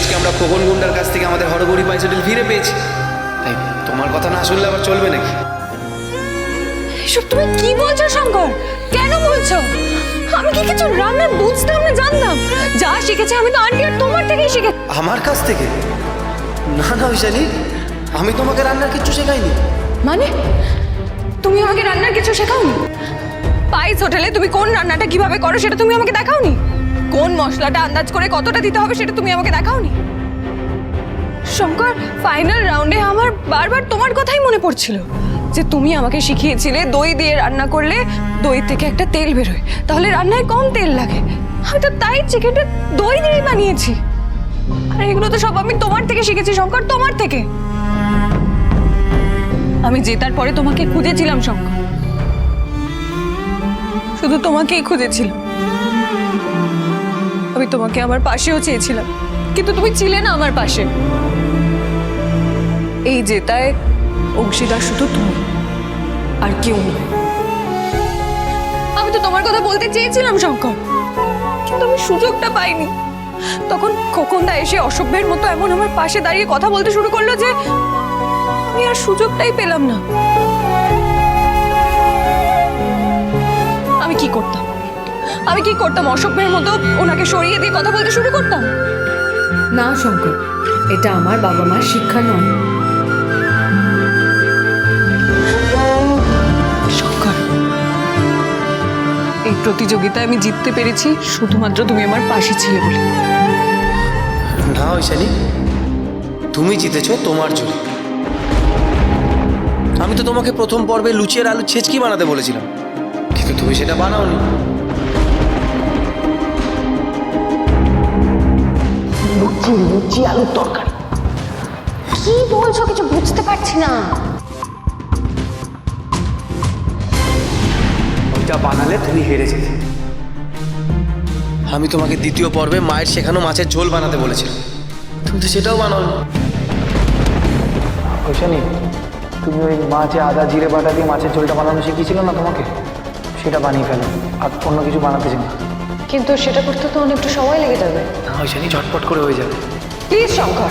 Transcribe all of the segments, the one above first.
আজকে আমরা খোকন গুন্ডার কাছ থেকে আমাদের হরগড়ি বাইসাইকেল ফিরে পেয়েছি। তাই তোমার কথা না শুনলে আবার চলবে নাকি? এসব তুমি কি বলছো শঙ্কর? কেন বলছো? আমি কি কিছু রান্না বুঝতাম না জানতাম। যা শিখেছে আমি তো আন্টি আর তোমার থেকেই শিখে আমার কাছ থেকে? না না ঐশানী আমি তোমাকে রান্নার কিচ্ছু শেখাইনি। মানে? তুমি আমাকে রান্নার কিছু শেখাওনি? পাইস হোটেলে তুমি কোন রান্নাটা কীভাবে করো সেটা তুমি আমাকে দেখাওনি? কোন মশলাটা আন্দাজ করে কতটা দিতে হবে সেটা তুমি আমাকে দেখাওনি? শঙ্কর ফাইনাল রাউন্ডে আমার বারবার তোমার কথাই মনে পড়ছিল যে তুমি আমাকে শিখিয়েছিলে দই দিয়ে রান্না করলে দই থেকে একটা তেল বেরোয়। তাহলে রান্নায় কম তেল লাগে। আমি তো তাই চিকেনটা দই দিয়েই বানিয়েছি। আর, এগুলো তো সব আমি তোমার থেকে শিখেছি শঙ্কর, তোমার থেকে। আমি জেতার পরে তোমাকে খুঁজেছিলাম, শঙ্কর। শুধু তোমাকেই খুঁজেছিলাম। আমি তোমাকে আমার পাশেও চেয়েছিলাম। কিন্তু তুমি ছিলে না আমার পাশে। এই জেতায় অংশীদার শুধু তুমি, আর কেউ নয়। আমি তো তোমার কথা বলতে চেয়েছিলাম, শঙ্কর। কিন্তু আমি সুযোগটা পাইনি। তখন খোকনদা এসে অসভ্যের মতো এমন আমার পাশে দাঁড়িয়ে কথা বলতে শুরু করল যে, আমি আর সুযোগটাই পেলাম না। আমি কি করতাম? আমি কি করতাম? অসভ্যের মতো ওনাকে সরিয়ে দিয়ে কথা বলতে শুরু করতাম? না শঙ্কর এটা আমার বাবা মার শিক্ষা নয়। এই প্রতিযোগিতায় আমি জিততে পেরেছি শুধুমাত্র তুমি আমার পাশে ছিলে বলে। না ঐশানী তুমি জিতেছো তোমার জন্য আমি তো তোমাকে প্রথম পর্বে লুচির আলু ছেচকি বানাতে বলেছিলাম। কিন্তু তুমি সেটা বানাওনি। কি বলছো কিছু বুঝতে পারছি না। ওইটা বানালে তুমি হেরে যেতে। আমি তোমাকে দ্বিতীয় পর্বে মায়ের শেখানো মাছের ঝোল বানাতে বলেছিলাম। তুমি তো সেটাও বানাওনি ঐশানি তুমি ওই মাছে আদা জিরে বাটা দিয়ে মাছের ঝোলটা বানানো শিখিয়েছিল না তোমাকে? সেটা বানিয়ে ফেলো আর অন্য কিছু বানাতে চাই কিন্তু সেটা করতে তো অনেকটা সময় লেগে যাবে। না ঐশানি ঝটপট করে হয়ে যাবে। প্লিজ শঙ্কর?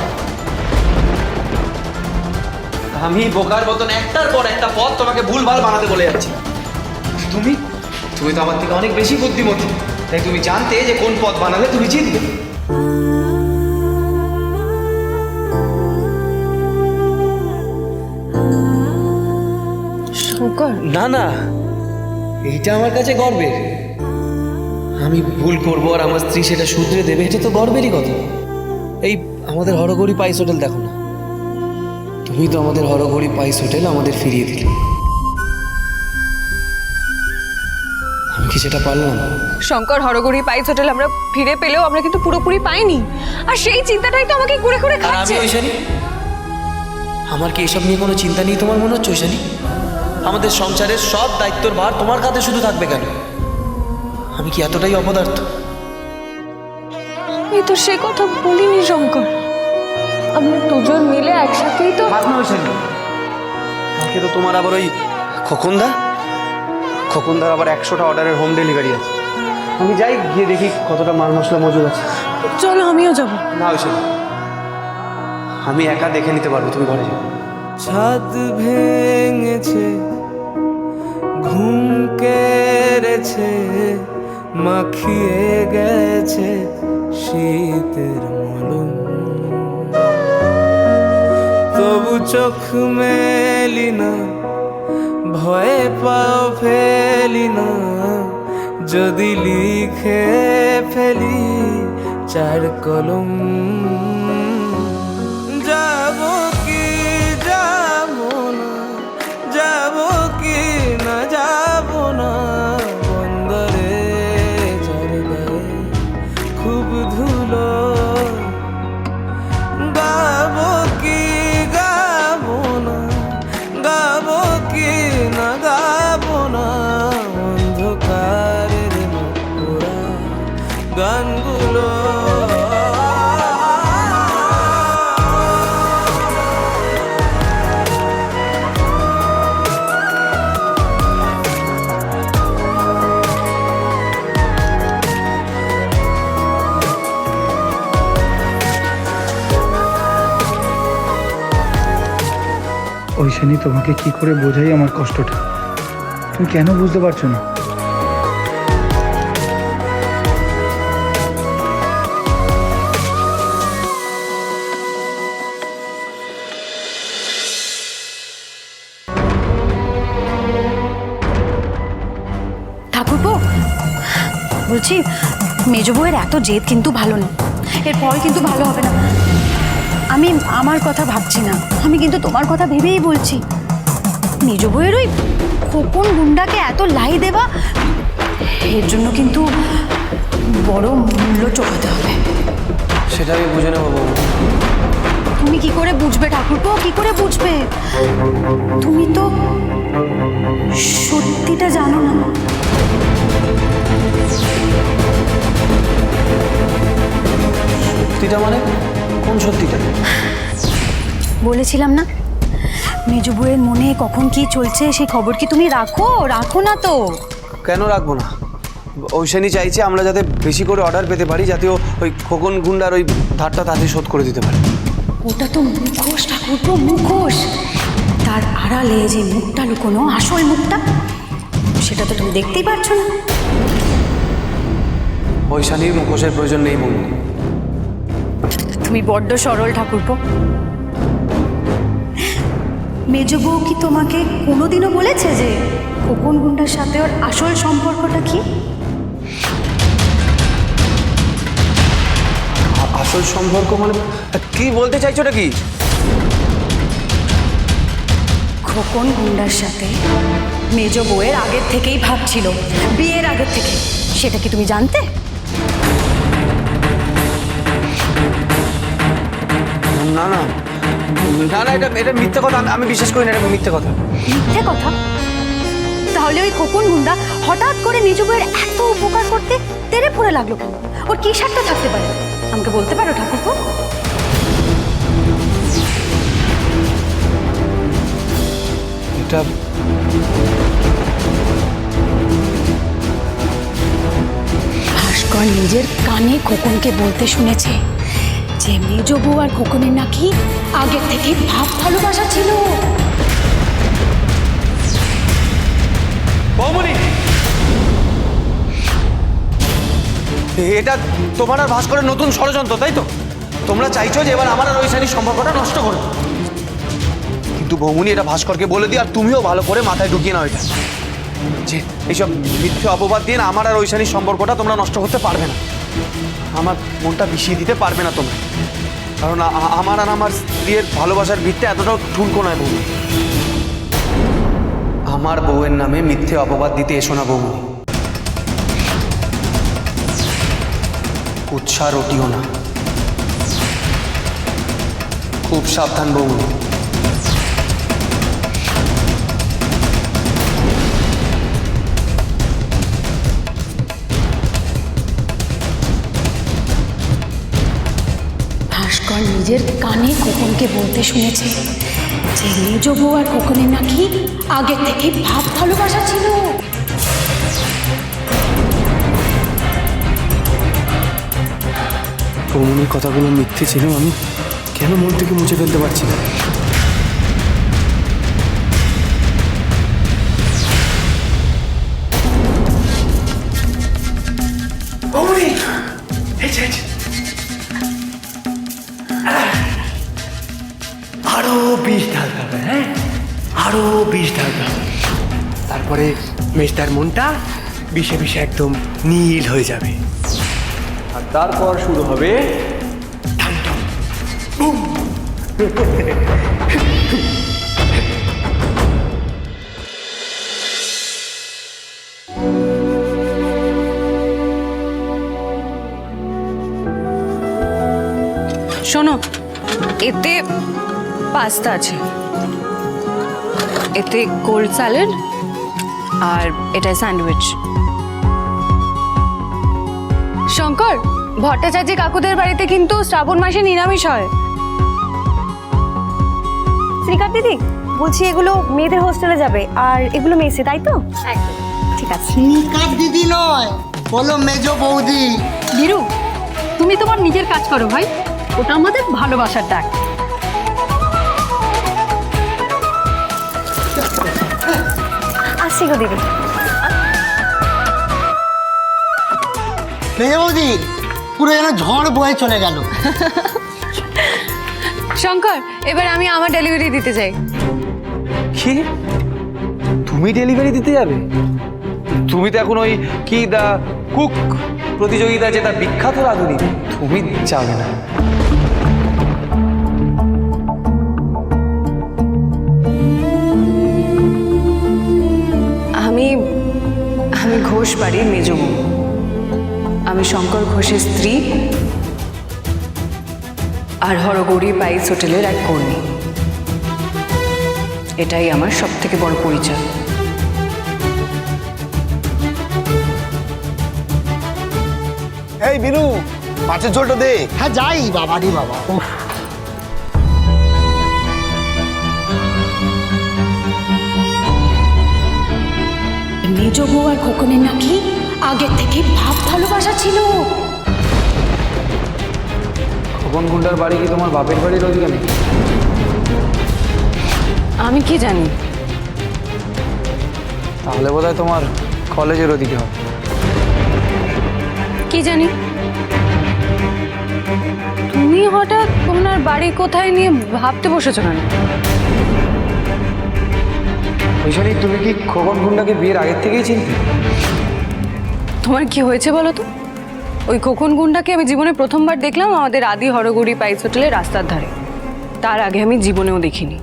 আমি বোকার মতন একটার পর একটা পথ তোমাকে ভুলভাল বানাতে বলে যাচ্ছি। তুমি? তুমি তো আমার থেকে অনেক বেশি বুদ্ধিমতী। তাই তুমি জানতে যে কোন পথ বানালে তুমি জিতবে। শঙ্কর? না না। এইটা আমার কাছে গর্বের। আমি ভুল করব আর আমার স্ত্রী সেটা শুধরে দেবে এটা তো গর্বেরই কথা। এই আমাদের হরগড়ি পাইস হোটেল দেখো না। তুমি তো আমাদের হরগড়ি পাইস হোটেল আমাদের ফিরিয়ে দিলে। আমি কি সেটা পারলাম? শঙ্কর হরগড়ি পাইস হোটেল আমরা ফিরে পেলেও আমরা কিন্তু পুরোপুরি পাইনি। আর সেই চিন্তাটাই তো আমাকে ঘুরে ঘুরে আর আমি খাচ্ছে। ঐশানী? আমার কি এসব নিয়ে কোনো চিন্তা নেই তোমার মনে হচ্ছে ঐশানী? আমাদের সংসারের সব দায়িত্বর ভার তোমার কাঁধে শুধু থাকবে কেন? আমি কি এতটাই অপদার্থ? আমি তো সে কথা বলিনি শঙ্কর। আমরা দুজন মিলে একসাথেই তো কালকে তো তোমার আবার ওই খোকনদা? খোকনদার আবার একশোটা অর্ডারের হোম ডেলিভারি আছে। আমি যাই গিয়ে দেখি কতটা মাল মশলা মজুদ আছে। চলো আমিও যাব। না। ঐশানী আমি একা দেখে নিতে পারব তুমি ঘরে যাও। ছাদ ভেঙেছে ঘুম কেড়েছে। মাখিয়ে গেছে শীতের মলম। তবু চোখ মেলি না, ভয়ে পাও ফেলি না। যদি লিখে ফেলি চার কলম। ওই তোমাকে কি করে বোঝাই আমার কষ্টটা? তুমি কেন বুঝতে পারছ না? বলছি, মেজ বউয়ের এত জেদ কিন্তু ভালো না এরপর কিন্তু ভালো হবে না। আমি আমার কথা ভাবছি না। আমি কিন্তু তোমার কথা ভেবেই বলছি। নিজ বউয়ের ওই খোকন গুন্ডাকে এত লাই দেওয়া এর জন্য কিন্তু বড় মূল্য চোখাতে হবে। সেটা আমি বুঝে নেব বৌমনি তুমি কি করে বুঝবে ঠাকুরপো? কি করে বুঝবে? তুমি তো সত্যিটা জানো না। সত্যিটা মানে? কোন সত্যিটা? বলেছিলাম না? মেজু বউয়ের মনে কখন কি চলছে সেই খবর কি তুমি রাখো? রাখো না তো। কেন রাখব না? ঐশানি চাইছে আমরা যাতে বেশি করে অর্ডার পেতে পারি যাতে ওই খোকন গুন্ডার ওই ধারটা তাতে শোধ করে দিতে পারে। ওটা তো মুখোশ ঠাকুর তো মুখোশ। তার আড়ালে যে মুখটা লুকোনো আসল মুখটা সেটা তো তুমি দেখতেই পারছ না। ঐশানির মুখোশের প্রয়োজন নেই মৌমনি তুমি বড্ড সরল ঠাকুরপো। মেজ বউ কি তোমাকে কোনোদিনও বলেছে যে খোকন গুন্ডার সাথে ওর আসল সম্পর্কটা কি? আসল সম্পর্ক মানে কি বলতে চাইছো এটা কি? খোকন গুন্ডার সাথে মেজ বউয়ের আগের থেকেই ভাবছিল বিয়ের আগের থেকে। সেটা কি তুমি জানতে? না না। না না এটা এটা মিথ্যে কথা। আমি- বিশ্বাস করি না এটা মিথ্যে কথা। মিথ্যে কথা? তাহলে ওই খোকন গুন্ডা হঠাৎ করে মেজ বউয়ের এত উপকার করতে তেরে পড়ে লাগল কেন? ওর কি স্বার্থ থাকতে পারে? আমাকে বলতে পারো ঠাকুরপো। এটা ভাস্কর নিজের কানে খোকনকে বলতে শুনেছে। যে মেজ আর খোকনের নাকি আগের থেকে ভাব ভালোবাসা ছিল। এটা তোমার আর ভাস্করের নতুন ষড়যন্ত্র, তাই তো? তোমরা চাইছো যে এবার আমার আর ঐশানির সম্পর্কটা নষ্ট করো। কিন্তু বৌমনি, এটা ভাস্করকে বলে দিই, আর তুমিও ভালো করে মাথায় ঢুকিয়ে নাও এটা। যে, এইসব মিথ্যে অপবাদ দিয়ে আমার আর ওই ঐশানির সম্পর্কটা তোমরা নষ্ট করতে পারবে না। আমার মনটা বিষিয়ে দিতে পারবে না তোমরা। কারণ আমার আর আমার স্ত্রীর ভালোবাসার ভিত্তি এতটাও ঠুনকো নয় বউ আমার বউয়ের নামে মিথ্যে অপবাদ দিতে এসো না বউ উৎসাহ রটিও না। খুব সাবধান বৌমনি নিজের কানে খোকনকে বলতে শুনেছে যে মেজ বউ আর খোকনের নাকি আগে থেকে ভাব ভালোবাসা ছিল। কোমনের কথাগুলো মিথ্যে ছিল আমি কেন মন থেকে মুছে ফেলতে পারছি না? বিষ ঢালতে তারপরে মেজদার মনটা বিষে বিষে একদম নীল হয়ে যাবে। আর তারপর শুরু হবে শোনো, এতে পাস্তা আছে। এতে কোল্ড স্যালাড আর এটা স্যান্ডউইচ। শঙ্কর ভট্টাচার্য কাকুদের বাড়িতে কিন্তু শ্রাবণ মাসে নিরামিষ হয়। শ্রীকার দিদি বলছি এগুলো মেয়েদের হোস্টেলে যাবে আর এগুলো মেসে তাই তো? ঠিক আছে। কাজ দিদি নয় বলো মেজো বৌদি। বীরু তুমি তোমার নিজের কাজ করো ভাই ওটা আমাদের ভালোবাসার ডাক। আসছি গো দিদি। বৌদি পুরো যেন ঝড় বয়ে চলে গেল। শঙ্কর এবার আমি আমার ডেলিভারি দিতে চাই কি? তুমি ডেলিভারি দিতে যাবে? তুমি তো এখন ওই কি দা কুক প্রতিযোগিতা যেটা বিখ্যাত রাঁধুনি। তুমি যাবে না। ঘোষ বাড়ির মেজ বউ। আমি শঙ্কর ঘোষের স্ত্রী আর হরগৌরী পাইস হোটেলের এক কর্মী। এটাই আমার সব থেকে বড় পরিচয়। এই বিনু মাছের ঝোলটা দে। হ্যাঁ যাই বাবারি বাবা। মেজ বউ আর খোকনের নাকি আগের থেকে ভাব ভালোবাসা ছিল? খোকন গুন্ডার বাড়ি কি তোমার বাপের বাড়ির ওদিকে আমি কি জানি? তাহলে বোধহয় তোমার কলেজের ওদিকে হবে। কি জানি? তুমি হঠাৎ তোমার বাড়ি কোথায় নিয়ে ভাবতে বসেছো কেন? ওইখানে তুমি কি খোকন গুন্ডাকে বিয়ের আগের থেকেই চিনতে? তোমার কি হয়েছে বলো তো? ওই খোকন গুন্ডাকে আমি জীবনে প্রথমবার দেখলাম আমাদের আদি হরগড়ি পাইস হোটেলের রাস্তার ধারে। তার আগে আমি জীবনেও দেখিনি।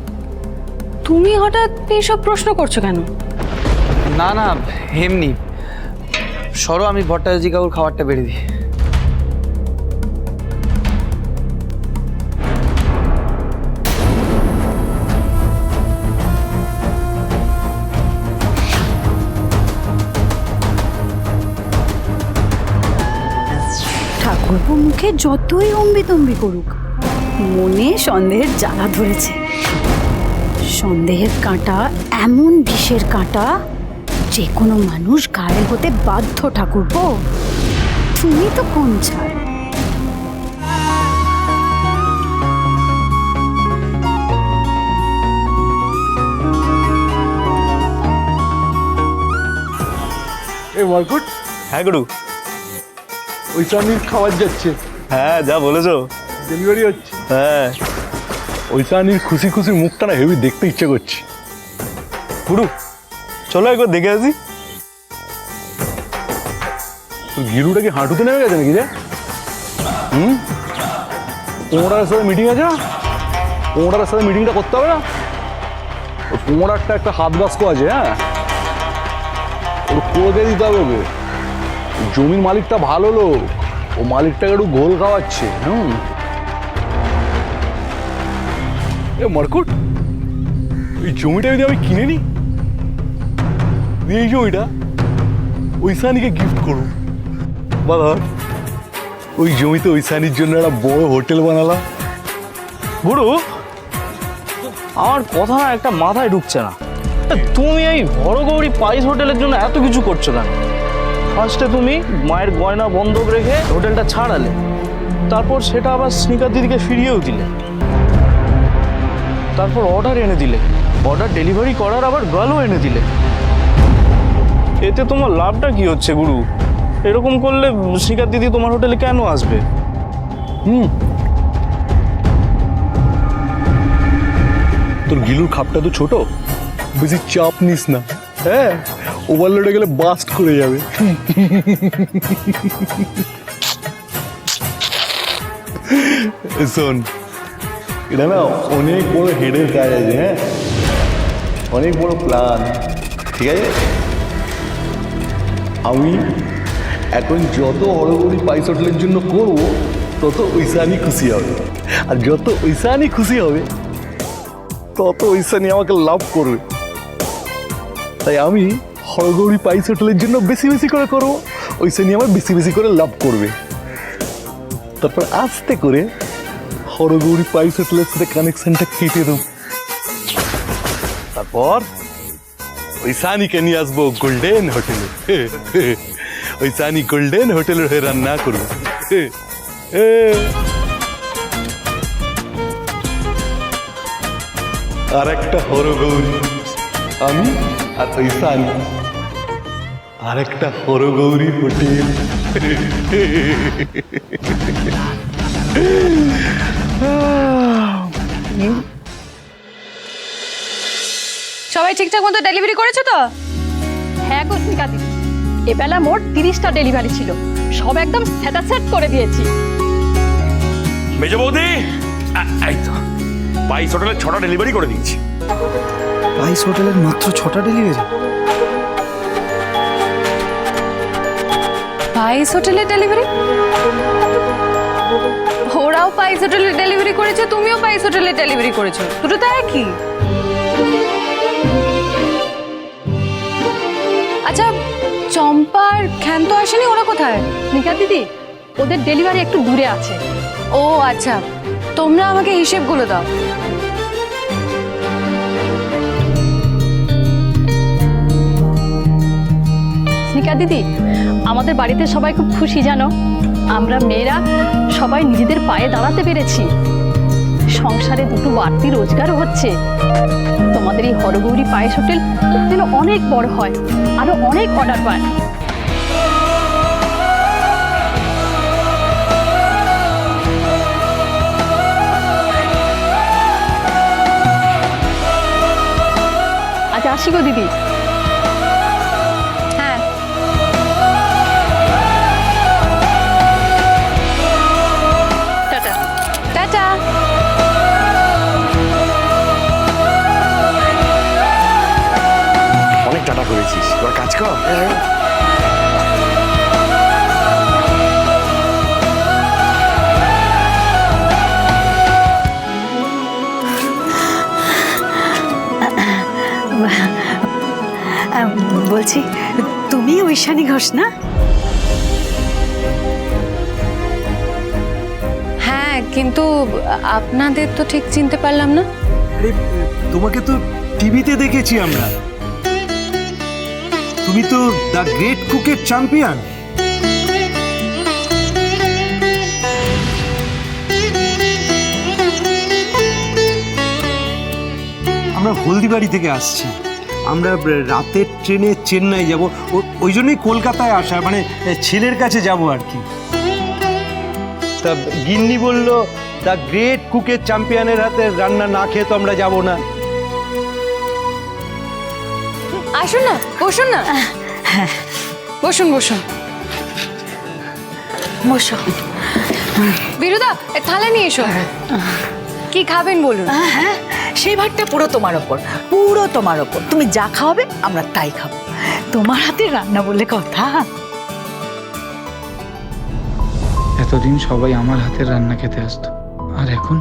তুমি হঠাৎ এইসব প্রশ্ন করছ কেন? না না এমনি। সরো আমি ভট্টাচার্য কাকুর খাবারটা বেড়ে দিই। মুখে যতই অম্বিতম্বি করুক মনে সন্দেহের জ্বালা ধরেছে। সন্দেহের কাঁটা এমন বিষের কাঁটা যে কোনো মানুষ ঘায়েল হতে বাধ্য ঠাকুরপো তুমি তো কোন ছাড় এ মার্কুট হ্যাঁ গুরু। ওই চানির খাবার যাচ্ছে। হ্যাঁ যা বলেছ। ডেলিভারি হচ্ছে। হ্যাঁ। ওই চানির খুশি খুশি মুখটা না হেভি দেখতে ইচ্ছে করছে। গুরু চলো একবার দেখে আসি। তোর গিরুটা কি হাঁটুতে নেমে গেছে নাকি রে? হুম? পোমরার সাথে মিটিং আছে না? পোমরার সাথে মিটিংটা করতে হবে না? ওই পোমরারটা একটা হাত বাস্ক আছে হ্যাঁ? ওর করে দিতে হবে ওকে। জমির মালিকটা ভালো লোক। ও মালিকটাকে একটু গোল খাওয়াচ্ছে, হুম? এ মার্কুট, এই জমিটা যদি আমি কিনে নিই? এই জমিটা ওই সানিকে গিফট করব বাবা, ওই জমিতে ওই সানির জন্য একটা বড় হোটেল বানালাম। গুরু আমার কথা না একটা মাথায় ঢুকছে না। তুমি এই হরগৌরী পাইস হোটেলের জন্য এত কিছু করছ কেন? ফার্স্টে তুমি মায়ের গয়না বন্ধক রেখে হোটেলটা ছাড়ালে। তারপর সেটা আবার স্নিকার দিদিকে ফিরিয়েও দিলে। তারপর অর্ডার এনে দিলে। অর্ডার ডেলিভারি করার আবার গালও এনে দিলে। এতে তোমার লাভটা কি হচ্ছে গুরু? এরকম করলে স্নিকার দিদি তোমার হোটেলে কেন আসবে? হুম। তোর গিলুর খাপটা তো ছোট। বেশি চাপ নিস না। হ্যাঁ। ওভারলোডে গেলে বাস্ট করে যাবে। শোন, এটা না অনেক বড় হেডের কাজ আছে হ্যাঁ? অনেক বড় প্ল্যান ঠিক আছে? আমি এখন যত হরগরি পাইস হোটেলের জন্য করব, তত ঐশানি খুশি হবে। আর যত ঐশানি খুশি হবে, তত ঐশানি আমাকে লাভ করবে। তাই আমি হরগৌরী পাইস হোটেলের জন্য বেশি বেশি করে করব ঐশানি আমার বেশি বেশি করে লাভ করবে। তারপর আস্তে করে হরগৌরী পাইস হোটেলের সাথে কানেকশনটা কেটে দেবো তারপর ওই সানিকে নিয়ে আসব গোল্ডেন হোটেলে ওই সানি গোল্ডেন হোটেলের হয়ে রান্না করব। আর একটা হরগৌরী আমি আর ওই আরেকটা হরগৌরী হোটেল। সবাই ঠিকঠাক মতো ডেলিভারি করেছ তো? হ্যাঁ গো স্মিকা দিদি। এবেলা মোট তিরিশটা ডেলিভারি ছিল। সব একদম স্যাটাসেট করে দিয়েছি। মেজ বৌদি এই তো। বাইশ হোটেলে ছটা ডেলিভারি করে দিয়েছি। পাইস হোটেলের মাত্র ছটা ডেলিভারি পাইস হোটেলে ডেলিভারি ওরাও পাইস হোটেলে ডেলিভারি করেছে, তুমিও পাইস হোটেলে ডেলিভারি করেছ। দুটো তো একই? আচ্ছা চম্পার ক্ষান্ত আসেনি, ওরা কোথায়? স্মিকা দিদি, ওদের ডেলিভারি একটু দূরে আছে। ও আচ্ছা তোমরা আমাকে হিসেবগুলো দাও। স্মিকা দিদি, আমাদের বাড়িতে সবাই খুব খুশি জানো? আমরা মেয়েরা সবাই নিজেদের পায়ে দাঁড়াতে পেরেছি। সংসারে দুটো বাড়তি রোজগারও হচ্ছে। তোমাদের এই হরগৌরী পায়েস হোটেল যেন অনেক বড় হয়, আরও অনেক অর্ডার পায়। আচ্ছা আসি গো দিদি। এবার কাজ কর। বলছি তুমি ঐশানী ঘোষ না? হ্যাঁ কিন্তু আপনাদের তো ঠিক চিনতে পারলাম না। তোমাকে তো টিভিতে দেখেছি আমরা। তুমি তো দ্য গ্রেট কুকের চ্যাম্পিয়ন আমরা হলদিবাড়ি থেকে আসছি। আমরা রাতের ট্রেনে চেন্নাই যাব। ওই জন্যই কলকাতায় আসা মানে ছেলের কাছে যাব আর কি। তা গিন্নি বলল দ্য গ্রেট কুকের চ্যাম্পিয়নের হাতে রান্না না খেয়ে তো আমরা যাব না। আসুন না বসুন না। বসুন বসুন। বসো। বিরুদা এ থালা নিয়ে এসো। কি খাবেন বলুন? হ্যাঁ সেই ভাগটা পুরো তোমার ওপর পুরো তোমার ওপর। তুমি যা খাওয়াবে আমরা তাই খাব। তোমার হাতে রান্না বলে কথা। এতদিন সবাই আমার হাতের রান্না খেতে আসতো। আর এখন?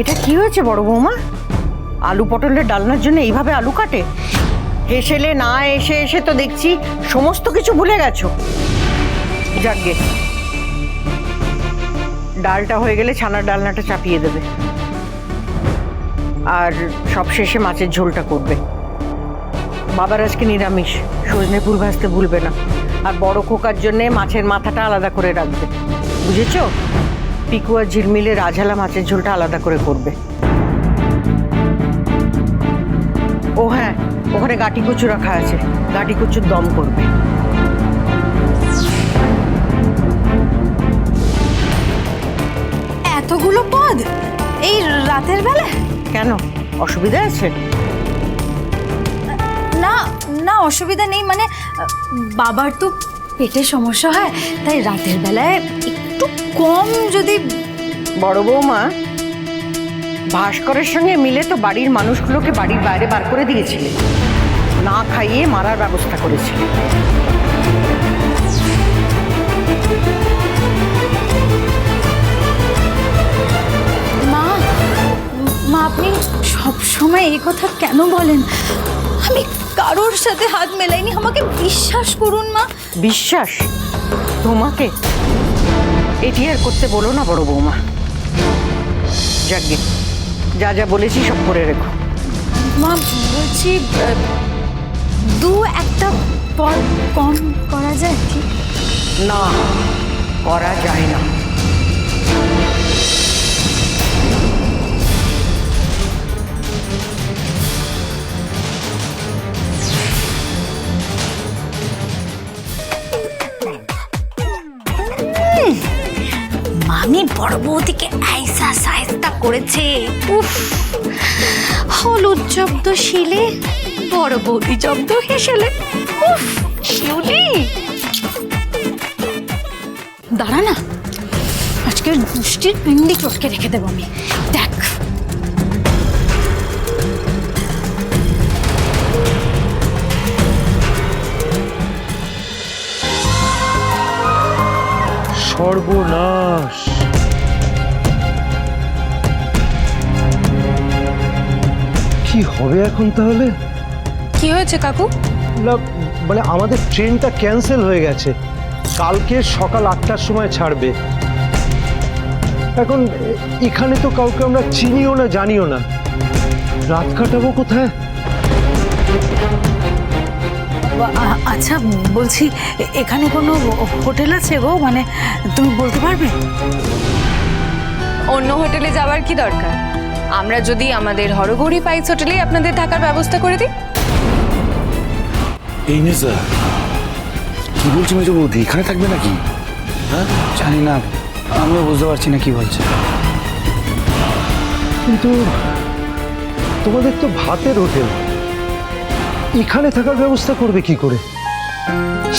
এটা কি হয়েছে বড় বৌমা? আলু পটলের ডালনার জন্য এইভাবে আলু কাটে? হেসেলে না এসে এসে তো দেখছি সমস্ত কিছু ভুলে গেছো। যাকগে ডালটা হয়ে গেলে ছানার ডালনাটা চাপিয়ে দেবে। আর সব শেষে মাছের ঝোলটা করবে। বাবার আজকে নিরামিষ সজনে ফুল ভাজতে ভুলবে না। আর বড় খোকার জন্যে মাছের মাথাটা আলাদা করে রাখবে। বুঝেছ? পিকু আর ঝিলমিলে রাজহালা মাছের ঝোলটা আলাদা করে করবে। ও হ্যাঁ ওখানে গাটি কচু রাখা আছে। গাটি কচুর দম করবে। এতগুলো পদ? এই রাতের বেলা? কেন? অসুবিধা আছে? না না অসুবিধা নেই। মানে বাবার তো পেটের সমস্যা হয় তাই রাতের বেলায় একটু কম যদি বড় বৌমা। ভাস্করের সঙ্গে মিলে তো বাড়ির মানুষগুলোকে বাড়ির বাইরে বার করে দিয়েছিলে। না খাইয়ে মারার ব্যবস্থা করেছিলে। মা মা আপনি সব সময় এই কথা কেন বলেন? আমি কারোর সাথে হাত মেলাইনি আমাকে বিশ্বাস করুন মা। বিশ্বাস? তোমাকে? এটি আর করতে বলো না বড় বৌমা। যাকে যা যা বলেছি সব করে রেখো। মা বলছি দু একটা পর কম করা যায় কি? না করা যায় না। বড় বৌদিকে আইসা সাইজটা করেছে। উফ, হলুদ জব্দ শিলে, বড় বৌদি জব্দ হেসেলে। উফ, শিউলি। দাঁড়া না, আজকে দুষ্টির পিন্ডি চটকে রেখে দেবো আমি। দেখ। সর্বনাশ। কি হবে এখন তাহলে? কি হয়েছে কাকু? না মানে আমাদের ট্রেনটা ক্যান্সেল হয়ে গেছে। কালকে সকাল আটটার সময় ছাড়বে। এখন এখানে তো কাউকে আমরা চিনিও না জানিও না। রাত কাটাবো কোথায়? আচ্ছা বলছি এখানে কোনো হোটেল আছে গো? মানে তুমি বলতে পারবে? অন্য হোটেলে যাওয়ার কি দরকার? আমরা যদি আমাদের হরগৌরী পাইস হোটেলে আপনাদের থাকার ব্যবস্থা করে দিই। এই মেজা কি বলছি মেজো বৌদি? এখানে থাকবে নাকি? জানি না। আমিও বুঝতে পারছি না কি বলছে। কিন্তু তোমাদের তো ভাতের হোটেল। এখানে থাকার ব্যবস্থা করবে কি করে?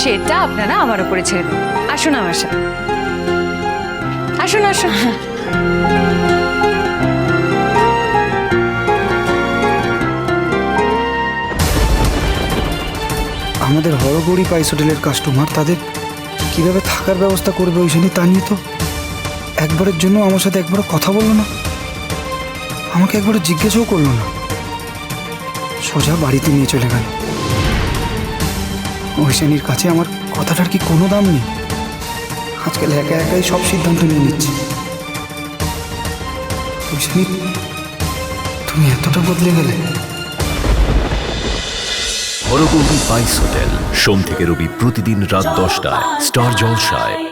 সেটা আপনারা আমার উপরে ছেড়ে দিন। আসুন আমার সাথে। আসুন আসুন। আমাদের হরগড়ি পাইস হোটেলের কাস্টমার তাদের কীভাবে থাকার ব্যবস্থা করবে ওই জন্য তা নিয়ে তো? একবারের জন্য আমার সাথে একবারও কথা বলল না। আমাকে একবারও জিজ্ঞেসও করল না। সোজা বাড়িতে নিয়ে চলে গেল। ঐশানীর কাছে আমার কথাটার কি কোনো দাম নেই? আজকাল একা একাই সব সিদ্ধান্ত নিয়ে নিচ্ছি। তুমি এতটা বদলে গেলে? হরগৌরী বাইস হোটেল। সোম থেকে রবি প্রতিদিন রাত দশটায়। স্টার জলসায়।